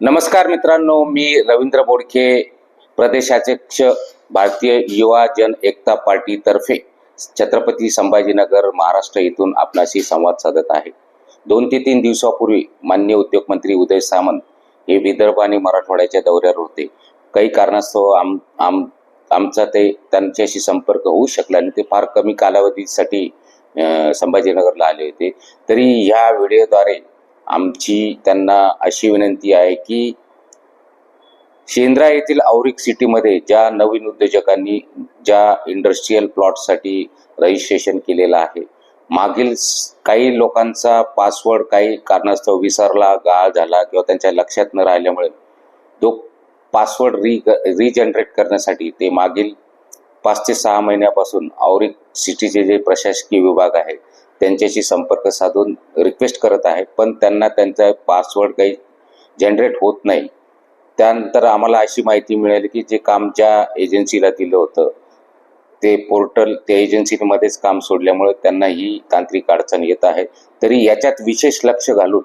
नमस्कार मित्रांनो मी रवींद्र बोडखे प्रदेशाध्यक्ष भारतीय युवा जन एकता पार्टीतर्फे छत्रपती संभाजीनगर महाराष्ट्र येथून आपणाशी संवाद साधत आहे. दोन ते तीन दिवसापूर्वी मान्य उद्योगमंत्री उदय सामंत हे विदर्भ आणि मराठवाड्याच्या दौऱ्यावर होते. काही कारणास्तव आम आम आमचा ते त्यांच्याशी संपर्क होऊ शकला आणि ते फार कमी कालावधीसाठी संभाजीनगरला आले होते. तरी ह्या व्हिडिओद्वारे आमची त्यांना अशी विनंती आहे की शेंद्रा येथील औरिक सिटीमध्ये ज्या नवीन उद्योजकांनी ज्या इंडस्ट्रीयल प्लॉटसाठी रजिस्ट्रेशन केलेलं आहे मागील काही लोकांचा पासवर्ड काही कारणास्तव विसरला गाळ झाला किंवा त्यांच्या लक्षात न राहिल्यामुळे तो पासवर्ड री रिजनरेट करण्यासाठी ते मागील पाच ते सहा महिन्यापासून औरिक सिटीचे जे प्रशासकीय विभाग आहे त्यांच्याशी संपर्क साधून रिक्वेस्ट करत आहे पण त्यांना त्यांचा पासवर्ड काही जनरेट होत नाही. त्यानंतर आम्हाला अशी माहिती मिळाली की जे काम ज्या एजन्सीला दिलं होतं ते पोर्टल त्या एजन्सीमध्येच काम सोडल्यामुळे त्यांना ही तांत्रिक अडचण येत आहे. तरी याच्यात विशेष लक्ष घालून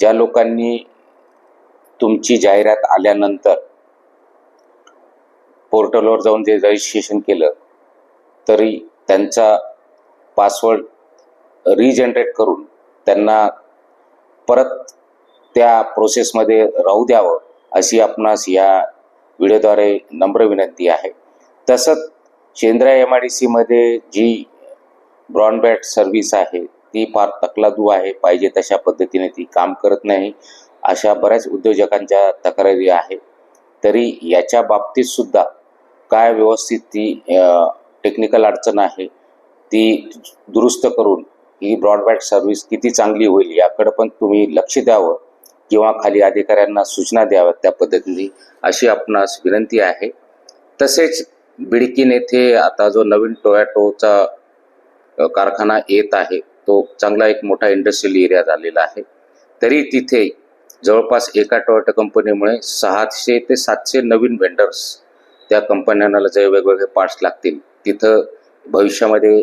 ज्या लोकांनी तुमची जाहिरात आल्यानंतर पोर्टलवर जाऊन जे रजिस्ट्रेशन केलं तरी त्यांचा पासवर्ड रिजनरेट करून त्यांना परत त्या प्रोसेसमध्ये राहू द्यावं अशी आपणास या व्हिडिओद्वारे नम्र विनंती आहे. तसंच शेंद्रा एम आय डी सीमध्ये जी ब्रॉडबँड सर्व्हिस आहे ती फार तकलादू आहे पाहिजे तशा पद्धतीने ती काम करत नाही. अशा बऱ्याच उद्योजकांच्या तक्रारी आहे तरी याच्या बाबतीत सुद्धा काय व्यवस्थित ती टेक्निकल अडचण आहे ती दुरुस्त करून ही ब्रॉडबँड सर्व्हिस किती चांगली होईल याकडे पण तुम्ही लक्ष द्यावं किंवा खाली अधिकाऱ्यांना सूचना द्याव्यात त्या पद्धतीने अशी आपणास विनंती आहे. तसेच बिडकीन येथे आता जो नवीन टोयॅटोचा कारखाना येत आहे तो चांगला एक मोठा इंडस्ट्रियल एरिया झालेला आहे. तरी तिथे जवळपास एका टोयॅटो कंपनीमुळे सहाशे ते सातशे नवीन वेंडर्स त्या कंपन्यांना जे वेगवेगळे पार्ट्स लागतील तिथं भविष्यामध्ये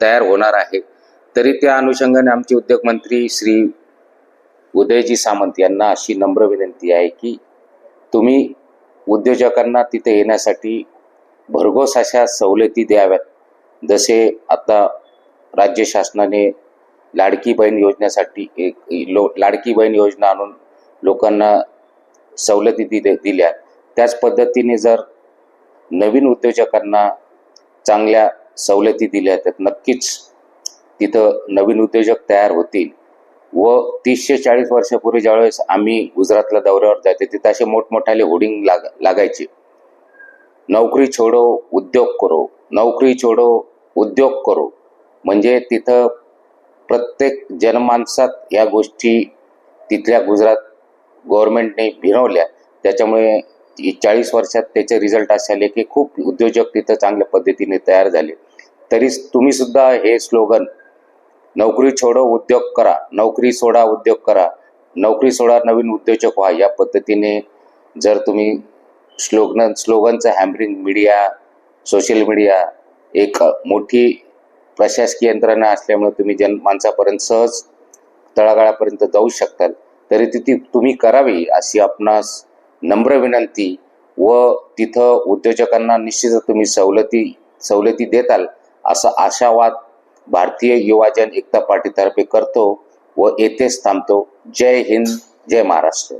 तयार होणार आहे. तरी त्या अनुषंगाने आमचे उद्योगमंत्री श्री उदयजी सामंत यांना अशी नम्र विनंती आहे की तुम्ही उद्योजकांना तिथे येण्यासाठी भरघोस अशा सवलती द्याव्यात. जसे आता राज्य शासनाने लाडकी बहीण योजनेसाठी एक लो लाडकी बहीण योजना आणून लोकांना सवलती दिल्या. त्याच पद्धतीने जर नवीन उद्योजकांना चांगल्या सवलती दिल्या आहेत. नक्कीच तिथं नवीन उद्योजक तयार होतील. व तीसशे चाळीस वर्षापूर्वी ज्यावेळेस आम्ही गुजरातला दौऱ्यावर जायचे तिथं असे मोठमोठाले होर्डिंग लाग लागायचे. नोकरी छोडो उद्योग करो. नोकरी छोडो उद्योग करो. म्हणजे तिथं प्रत्येक जनमानसात या गोष्टी तिथल्या गुजरात गव्हर्नमेंटने भिनवल्या. त्याच्यामुळे चाळीस वर्षात त्याचे रिझल्ट असे आले की खूप उद्योजक तिथं चांगल्या पद्धतीने तयार झाले. तरी तुम्ही सुद्धा हे स्लोगन नोकरी छोडो उद्योग करा. नोकरी सोडा उद्योग करा. नोकरी सोडा नवीन उद्योजक व्हा. या पद्धतीने जर तुम्ही स्लोगन स्लोगनचं हॅम्परिंग मीडिया सोशल मीडिया एक मोठी प्रशासकीय यंत्रणा असल्यामुळे तुम्ही जन माणसापर्यंत सहज तळागाळापर्यंत जाऊ शकतात तरी ती ती तुम्ही करावी अशी आपणास नम्र विनंती व तिथं उद्योजकांना निश्चितच तुम्ही सवलती सवलती देताल असा आशावाद भारतीय युवाजन एकता पार्टीतर्फे करतो व येथेच थांबतो. जय हिंद जय महाराष्ट्र.